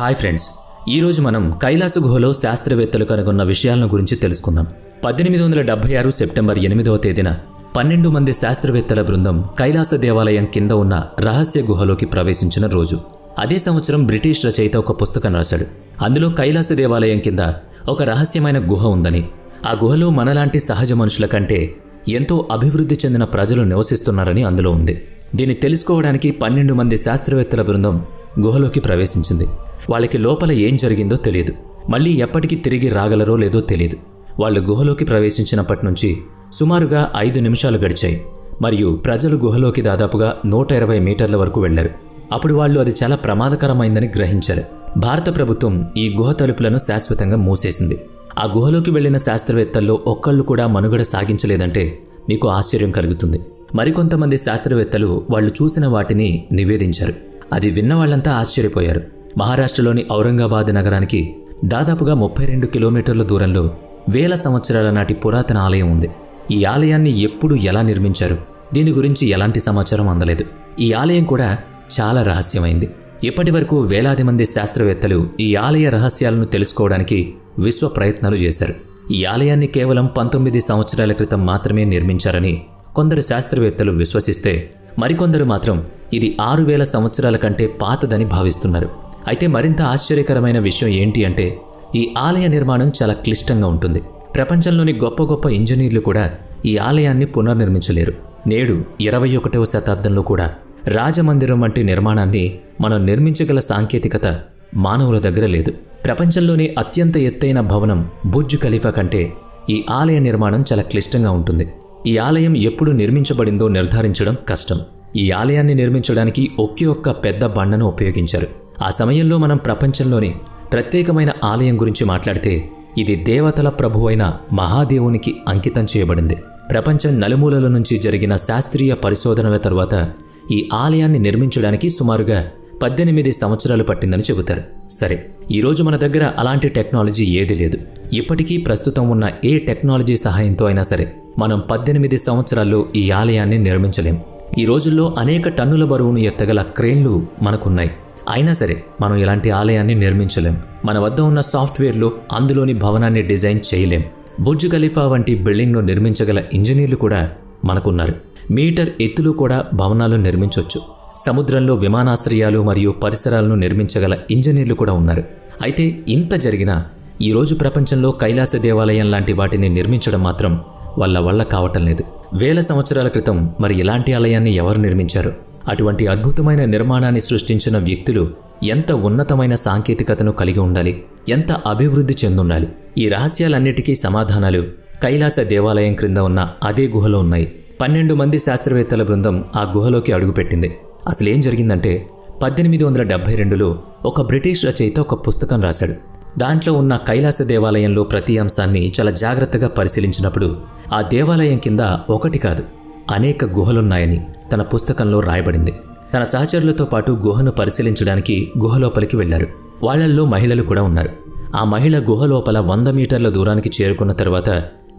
Hi friends ఈరోజు మనం కైలాస గుహలో శాస్త్రవేత్తలు కనుగొన్న విషయాలను గురించి తెలుసుకుందాం. పద్దెనిమిది వందల డెబ్బై ఆరు సెప్టెంబర్ ఎనిమిదవ తేదీన పన్నెండు మంది శాస్త్రవేత్తల బృందం కైలాస దేవాలయం కింద ఉన్న రహస్య గుహలోకి ప్రవేశించిన రోజు. అదే సంవత్సరం బ్రిటిష్ రచయిత ఒక పుస్తకం రాశాడు. అందులో కైలాస దేవాలయం కింద ఒక రహస్యమైన గుహ ఉందని. ఆ గుహలో మనలాంటి సహజ మనుషుల కంటే ఎంతో అభివృద్ధి చెందిన ప్రజలు నివసిస్తున్నారని అందులో ఉంది. దీన్ని తెలుసుకోవడానికి పన్నెండు మంది శాస్త్రవేత్తల బృందం గుహలోకి ప్రవేశించింది. వాళ్ళకి లోపల ఏం జరిగిందో తెలియదు. మళ్ళీ ఎప్పటికీ తిరిగి రాగలరో లేదో తెలియదు. వాళ్ళు గుహలోకి ప్రవేశించినప్పటి నుంచి సుమారుగా ఐదు నిమిషాలు గడిచాయి. మరియు ప్రజలు గుహలోకి దాదాపుగా నూట ఇరవై మీటర్ల వరకు వెళ్ళారు అప్పుడు వాళ్ళు అది చాలా ప్రమాదకరమైందని గ్రహించారు. భారత ప్రభుత్వం ఈ గుహ తలుపులను శాశ్వతంగా మూసేసింది. ఆ గుహలోకి వెళ్ళిన శాస్త్రవేత్తల్లో ఒక్కళ్ళు కూడా మనుగడ సాగించలేదంటే మీకు ఆశ్చర్యం కలుగుతుంది. మరికొంతమంది శాస్త్రవేత్తలు వాళ్ళు చూసిన వాటిని నివేదించారు. అది విన్న వాళ్ళంతా ఆశ్చర్యపోయారు. మహారాష్ట్రలోని ఔరంగాబాద్ నగరానికి దాదాపుగా ముప్పై రెండు కిలోమీటర్ల దూరంలో వేల సంవత్సరాల నాటి పురాతన ఆలయం ఉంది. ఈ ఆలయాన్ని ఎప్పుడు ఎలా నిర్మించారు? దీని గురించి ఎలాంటి సమాచారం అందలేదు. ఈ ఆలయం కూడా చాలా రహస్యమైంది. ఇప్పటి వరకు వేలాది మంది శాస్త్రవేత్తలు ఈ ఆలయ రహస్యాలను తెలుసుకోవడానికి విశ్వ ప్రయత్నాలు చేశారు. ఈ ఆలయాన్ని కేవలం పంతొమ్మిది సంవత్సరాల క్రితం మాత్రమే నిర్మించారని కొందరు శాస్త్రవేత్తలు విశ్వసిస్తే మరికొందరు మాత్రం ఇది ఆరు వేల సంవత్సరాల కంటే పాతదని భావిస్తున్నారు. అయితే మరింత ఆశ్చర్యకరమైన విషయం ఏంటి అంటే ఈ ఆలయ నిర్మాణం చాలా క్లిష్టంగా ఉంటుంది. ప్రపంచంలోని గొప్ప గొప్ప ఇంజనీర్లు కూడా ఈ ఆలయాన్ని పునర్నిర్మించలేరు. నేడు ఇరవై ఒకటవ శతాబ్దంలో కూడా రాజమందిరం వంటి నిర్మాణాన్ని మనం నిర్మించగల సాంకేతికత మానవుల దగ్గర లేదు. ప్రపంచంలోని అత్యంత ఎత్తైన భవనం బుర్జ్ ఖలీఫా కంటే ఈ ఆలయ నిర్మాణం చాలా క్లిష్టంగా ఉంటుంది. ఈ ఆలయం ఎప్పుడు నిర్మించబడిందో నిర్ధారించడం కష్టం. ఈ ఆలయాన్ని నిర్మించడానికి ఒకే ఒక్క పెద్ద బండను ఉపయోగించారు. ఆ సమయంలో మనం ప్రపంచంలోని ప్రత్యేకమైన ఆలయం గురించి మాట్లాడితే ఇది దేవతల ప్రభువైన మహాదేవునికి అంకితం చేయబడింది. ప్రపంచం నలుమూలల నుంచి జరిగిన శాస్త్రీయ పరిశోధనల తరువాత ఈ ఆలయాన్ని నిర్మించడానికి సుమారుగా పద్దెనిమిది సంవత్సరాలు పట్టిందని చెబుతారు. సరే ఈరోజు మన దగ్గర అలాంటి టెక్నాలజీ ఏది లేదు. ఇప్పటికీ ప్రస్తుతం ఉన్న ఏ టెక్నాలజీ సహాయంతో అయినా సరే మనం పద్దెనిమిది సంవత్సరాల్లో ఈ ఆలయాన్ని నిర్మించలేం. ఈ రోజుల్లో అనేక టన్నుల బరువును ఎత్తగల క్రేన్లు మనకున్నాయి. అయినా సరే మనం ఇలాంటి ఆలయాన్ని నిర్మించలేం. మన వద్ద ఉన్న సాఫ్ట్వేర్లో అందులోని భవనాన్ని డిజైన్ చేయలేం. బుర్జ్ ఖలీఫా వంటి బిల్డింగ్ను నిర్మించగల ఇంజనీర్లు కూడా మనకున్నారు. మీటర్ ఎత్తులు కూడా భవనాలు నిర్మించవచ్చు సముద్రంలో విమానాశ్రయాలు మరియు పరిసరాలను నిర్మించగల ఇంజనీర్లు కూడా ఉన్నారు. అయితే ఇంత జరిగినా ఈరోజు ప్రపంచంలో కైలాస దేవాలయం లాంటి వాటిని నిర్మించడం మాత్రం వాళ్ళ వల్ల కావటం లేదు. వేల సంవత్సరాల క్రితం మరి ఇలాంటి ఆలయాన్ని ఎవరు నిర్మించారు? అటువంటి అద్భుతమైన నిర్మాణాన్ని సృష్టించిన వ్యక్తులు ఎంత ఉన్నతమైన సాంకేతికతను కలిగి ఉండాలి ఎంత అభివృద్ధి చెందుండాలి? ఈ రహస్యాలన్నిటికీ సమాధానాలు కైలాస దేవాలయం క్రింద ఉన్న అదే గుహలో ఉన్నాయి. పన్నెండు మంది శాస్త్రవేత్తల బృందం ఆ గుహలోకి అడుగుపెట్టింది. అసలేం జరిగిందంటే పద్దెనిమిది వందల డెబ్బై రెండులో ఒక బ్రిటిష్ రచయిత ఒక పుస్తకం రాశాడు. దాంట్లో ఉన్న కైలాస దేవాలయంలో ప్రతి అంశాన్ని చాలా జాగ్రత్తగా పరిశీలించినప్పుడు ఆ దేవాలయం కింద ఒకటి కాదు అనేక గుహలున్నాయని. తన పుస్తకంలో రాయబడింది. తన సహచరులతో పాటు గుహను పరిశీలించడానికి గుహ లోపలికి వెళ్ళారు వాళ్ళల్లో మహిళలు కూడా ఉన్నారు. ఆ మహిళ గుహలోపల వంద మీటర్ల దూరానికి చేరుకున్న తర్వాత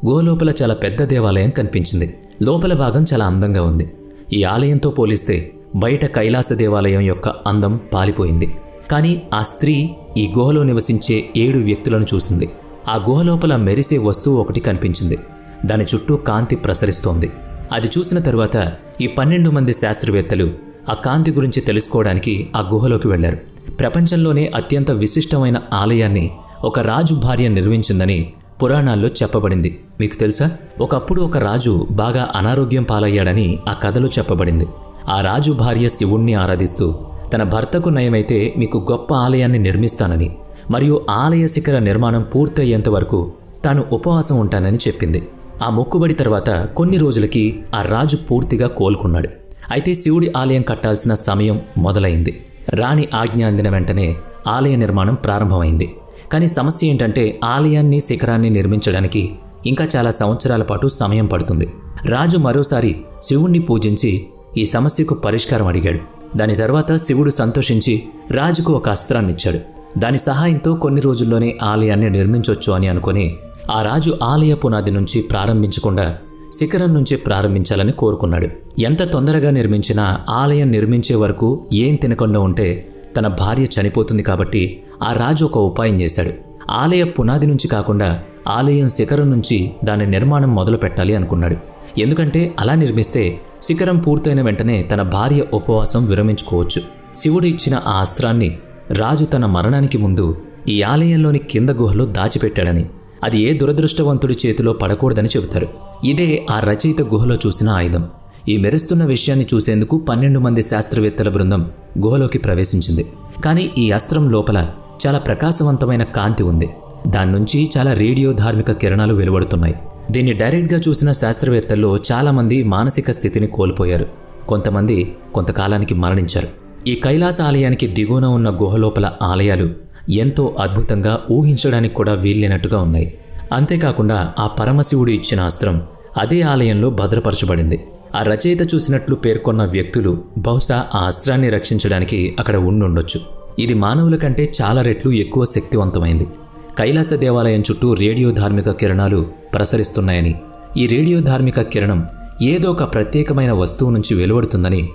గుహలోపల చాలా పెద్ద దేవాలయం కనిపించింది. లోపల భాగం చాలా అందంగా ఉంది. ఈ ఆలయంతో పోలిస్తే బయట కైలాస దేవాలయం యొక్క అందం పాలిపోయింది. కానీ ఆ స్త్రీ ఈ గుహలో నివసించే ఏడు వ్యక్తులను చూసింది. ఆ గుహలోపల మెరిసే వస్తువు ఒకటి కనిపించింది. దాని చుట్టూ కాంతి ప్రసరిస్తోంది. అది చూసిన తరువాత ఈ పన్నెండు మంది శాస్త్రవేత్తలు ఆ కాంతి గురించి తెలుసుకోవడానికి ఆ గుహలోకి వెళ్ళారు ప్రపంచంలోనే అత్యంత విశిష్టమైన ఆలయాన్ని ఒక రాజు భార్య నిర్మించిందని పురాణాల్లో చెప్పబడింది. మీకు తెలుసా? ఒకప్పుడు ఒక రాజు బాగా అనారోగ్యం పాలయ్యాడని ఆ కథలో చెప్పబడింది. ఆ రాజు భార్య శివుణ్ణి ఆరాధిస్తూ తన భర్తకు నయమైతే మీకు గొప్ప ఆలయాన్ని నిర్మిస్తానని మరియు ఆలయ శిఖర నిర్మాణం పూర్తయ్యేంత వరకు తాను ఉపవాసం ఉంటానని చెప్పింది. ఆ మొక్కుబడి తర్వాత కొన్ని రోజులకి ఆ రాజు పూర్తిగా కోలుకున్నాడు. అయితే శివుడి ఆలయం కట్టాల్సిన సమయం మొదలైంది. రాణి ఆజ్ఞ అందిన వెంటనే ఆలయ నిర్మాణం ప్రారంభమైంది. కానీ సమస్య ఏంటంటే ఆలయాన్ని శిఖరాన్ని నిర్మించడానికి ఇంకా చాలా సంవత్సరాల పాటు సమయం పడుతుంది. రాజు మరోసారి శివుణ్ణి పూజించి ఈ సమస్యకు పరిష్కారం అడిగాడు. దాని తర్వాత శివుడు సంతోషించి రాజుకు ఒక అస్త్రాన్నిచ్చాడు. దాని సహాయంతో కొన్ని రోజుల్లోనే ఆలయాన్ని నిర్మించవచ్చు అని అనుకుని ఆ రాజు ఆలయ పునాది నుంచి ప్రారంభించకుండా శిఖరం నుంచి ప్రారంభించాలని కోరుకున్నాడు. ఎంత తొందరగా నిర్మించినా ఆలయం నిర్మించే వరకు ఏం తినకుండా ఉంటే తన భార్య చనిపోతుంది కాబట్టి ఆ రాజు ఒక ఉపాయం చేశాడు. ఆలయ పునాది నుంచి కాకుండా ఆలయం శిఖరం నుంచి దాని నిర్మాణం మొదలు పెట్టాలి అనుకున్నాడు. ఎందుకంటే అలా నిర్మిస్తే శిఖరం పూర్తయిన వెంటనే తన భార్య ఉపవాసం విరమించుకోవచ్చు. శివుడు ఇచ్చిన ఆ అస్త్రాన్ని రాజు తన మరణానికి ముందు ఈ ఆలయంలోని కింద గుహలో దాచిపెట్టాడని అది ఏ దురదృష్టవంతుడి చేతిలో పడకూడదని చెబుతారు. ఇదే ఆ రచయిత గుహలో చూసిన ఆయుధం. ఈ మెరుస్తున్న విషయాన్ని చూసేందుకు పన్నెండు మంది శాస్త్రవేత్తల బృందం గుహలోకి ప్రవేశించింది. కానీ ఈ అస్త్రం లోపల చాలా ప్రకాశవంతమైన కాంతి ఉంది. దాని నుంచి చాలా రేడియో ధార్మిక కిరణాలు వెలువడుతున్నాయి. దీన్ని డైరెక్ట్గా చూసిన శాస్త్రవేత్తల్లో చాలామంది మానసిక స్థితిని కోల్పోయారు. కొంతమంది కొంతకాలానికి మరణించారు. ఈ కైలాస ఆలయానికి దిగువన ఉన్న గుహలోపల ఆలయాలు ఎంతో అద్భుతంగా ఊహించడానికి కూడా వీల్లేనట్టుగా ఉన్నాయి. అంతేకాకుండా ఆ పరమశివుడు ఇచ్చిన అస్త్రం అదే ఆలయంలో భద్రపరచబడింది. ఆ రచయిత చూసినట్లు పేర్కొన్న వ్యక్తులు బహుశా ఆ అస్త్రాన్ని రక్షించడానికి అక్కడ ఉండుండొచ్చు. ఇది మానవుల కంటే చాలా రెట్లు ఎక్కువ శక్తివంతమైంది. కైలాస దేవాలయం చుట్టూ రేడియో ధార్మిక కిరణాలు ప్రసరిస్తున్నాయని ఈ రేడియో ధార్మిక కిరణం ఏదో ఒక ప్రత్యేకమైన వస్తువు నుంచి వెలువడుతుందని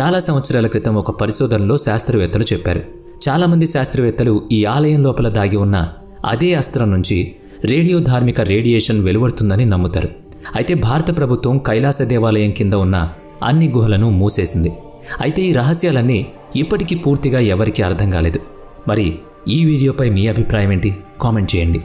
చాలా సంవత్సరాల క్రితం ఒక పరిశోధనలో శాస్త్రవేత్తలు చెప్పారు. చాలామంది శాస్త్రవేత్తలు ఈ ఆలయం లోపల దాగి ఉన్న అదే అస్త్రం నుంచి రేడియో ధార్మిక రేడియేషన్ వెలువడుతుందని నమ్ముతారు. అయితే భారత ప్రభుత్వం కైలాస దేవాలయం కింద ఉన్న అన్ని గుహలను మూసేసింది. అయితే ఈ రహస్యాలన్నీ ఇప్పటికీ పూర్తిగా ఎవరికీ అర్థం కాలేదు. మరి ఈ వీడియోపై మీ అభిప్రాయం ఏంటి? కామెంట్ చేయండి.